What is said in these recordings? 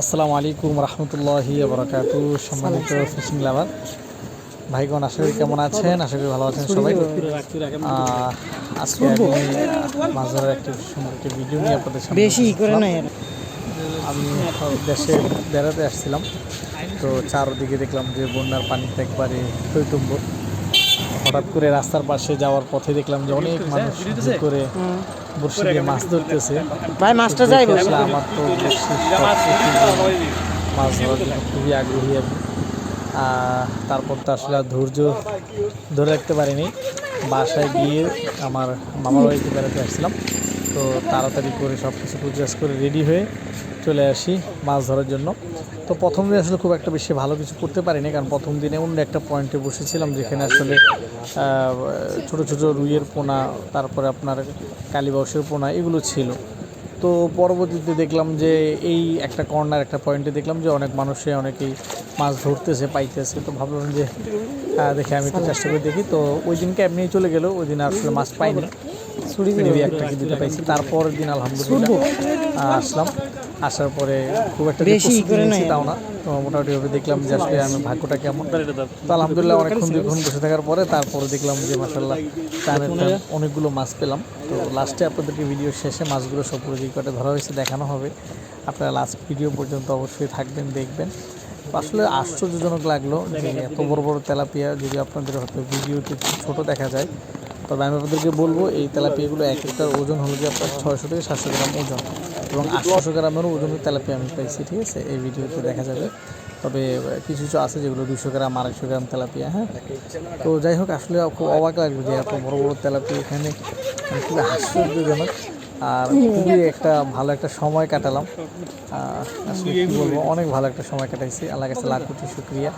আসসালামু আলাইকুম রহমতুল্লাহি বরকাত। সম্মানিত ফিশিং লাভার ভাইগণ আশা করি কেমন আছেন? আশা করি ভালো আছেন সবাই। আজকে আমি মাছ ধরার একটি সুন্দর একটি ভিডিও নিয়ে আপনাদের সামনে বেশি করে না আমি দেশে বেড়াতে আসছিলাম। তো চারদিকে দেখলাম যে বন্যার পানিতে একবারে টইটুম্ব হঠাৎ করে রাস্তার পাশে যাওয়ার পথে দেখলাম যে অনেক মানুষ করে বর্ষি দিয়ে মাছ ধরতেছে। ভাই মাছটা যাই বসলাম আমার তো মাছ ধরার জন্য খুবই আগ্রহী আমি। তারপর তো আসলে আর ধৈর্য ধরে রাখতে পারিনি। বাসায় গিয়ে আমার মামার বাড়িতে বেড়াতে আসছিলাম। তো তাড়াতাড়ি করে সব কিছু পূজাস করে রেডি হয়ে চলে আসি মাছ ধরার জন্য। তো প্রথম দিন আসলে খুব একটা বেশি ভালো কিছু করতে পারিনি, কারণ প্রথম দিনে অন্য একটা পয়েন্টে বসেছিলাম যেখানে আসলে ছোট ছোট রুইয়ের পোনা, তারপরে আপনার কালীবাউসের পোনা, এগুলো ছিল। তো পরবর্তীতে দেখলাম যে এই একটা কর্নার একটা পয়েন্টে দেখলাম যে অনেক মানুষে অনেকেই মাছ ধরতেছে, পাইতেছে। তো ভাবলাম যে দেখে আমি একটু চেষ্টা করে দেখি। তো ওই দিনকে এমনি চলে গেল, ওই দিন আসলে মাছ পাইনি। মেবি একটা কি দুটো পাইছি। তারপর দিন আলহামদুলিল্লাহ আসলাম। আসার পরে খুব একটা বেশি করে নাই। তাও না। তো মোটামুটি ভাবে দেখলাম যে আসলে আমি ভাগ্যটা কেমন। তো আলহামদুলিল্লাহ অনেকক্ষণ দীর্ঘক্ষণ বসে থাকার পরে তারপরে দেখলাম যে মাসাল্লাহ টান অনেকগুলো মাছ পেলাম। তো লাস্টে আপনাদেরকে ভিডিও শেষে মাছগুলো সব যে কটে ধরা হয়েছে দেখানো হবে। আপনারা লাস্ট ভিডিও পর্যন্ত অবশ্যই থাকবেন দেখবেন। আসলে আশ্চর্যজনক লাগল যে এত বড় বড় তেলাপিয়া যদি আপনাদের হয়তো ভিডিওতে ছোটো দেখা যায় তবে আমি আপনাদেরকে বলব, এই তেলাপিয়াগুলো এক একটার ওজন হলো যে আপনার ছয়শো থেকে সাতশো গ্রাম ওজন এবং আটশো গ্রামেরও ওজনের তেলাপিয়া আমি পাইছি, ঠিক আছে? এই ভিডিওতে দেখা যাবে। তবে কিছু কিছু আছে যেগুলো দুশো গ্রাম, আড়াইশো গ্রাম তেলাপিয়া হ্যাঁ? তো যাই হোক, আসলে খুব অবাক লাগবে যে এত বড় বড় তেলাপিয়া এখানে। খুবই আশ্চর্যজনক। আর খুবই একটা ভালো একটা সময় কাটালাম। আসলে কী বলব? অনেক ভালো একটা সময় কাটাইছি। আল্লাহ কাছে লাখ কোটি শুক্রিয়া।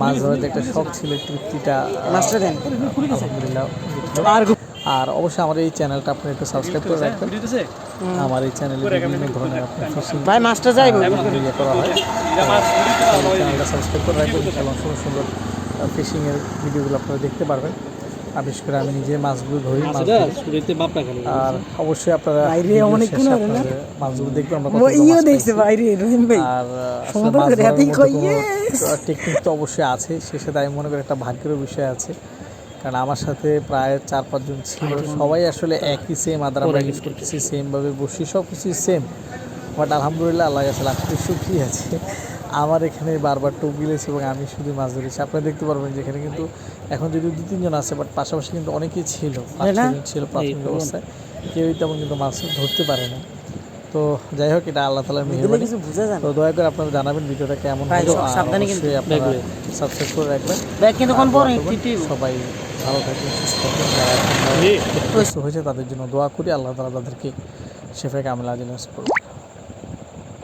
মাছ ধরার যে একটা শখ ছিল তৃপ্তিটা আলহামদুলিল্লাহ। আর আর অবশ্যই আমার এই চ্যানেলটা আপনি একটু সাবস্ক্রাইব করে রাখবেন। আমার এই চ্যানেলে বিভিন্ন ধরনের ভাই মাছটা যাইব ইয়ে করা হয়। চ্যানেলটা সাবস্ক্রাইব করে রাখবেন। সুন্দর সুন্দর ফিশিংয়ের ভিডিওগুলো আপনারা দেখতে পারবেন। আর বিশেষ করে আমি নিজে মাছগুলো ধরি মাছ আর অবশ্যই আপনারা মাছগুলো দেখবেন আর! টেকনিক তো অবশ্যই আছে সে সাথে আমি মনে করি একটা ভাগ্যেরও বিষয় আছে। কারণ আমার সাথে প্রায় চার পাঁচজন ছিল সবাই আসলে একই সেম আদার আমরা ইউজ করতেছি সেমভাবে বসি সব কিছুই সেম বাট আলহামদুলিল্লাহ আল্লাহ কাছে লাখ আছে। আমার এখানে বারবার টোপ গিলেছে এবং আমি শুধু মাছ ধরেছি। আপনারা দেখতে পারবেন যে এখানে কিন্তু এখন যদি দু তিনজন আছে বাট পাশাপাশি কিন্তু অনেকেই ছিল। ছিল প্রাথমিক অবস্থায়। কেউই তেমন কিন্তু মাছ ধরতে পারে না। তো যাই হোক এটা আল্লাহ তালার এগুলো মেহরবানি। তো দয়া করে আপনারা জানাবেন ভিডিওটা কেমন হলো। সাবধানে কিন্তু আপনারা সাবস্ক্রাইব করে রাখবেন। ব্যাগ কিন্তু কোন সবাই ভালো থাকবেন সুস্থ থাকবেন। হয়েছে তাদের জন্য দোয়া করি। আল্লাহ তালা তাদেরকে শেফে কামিল আজিল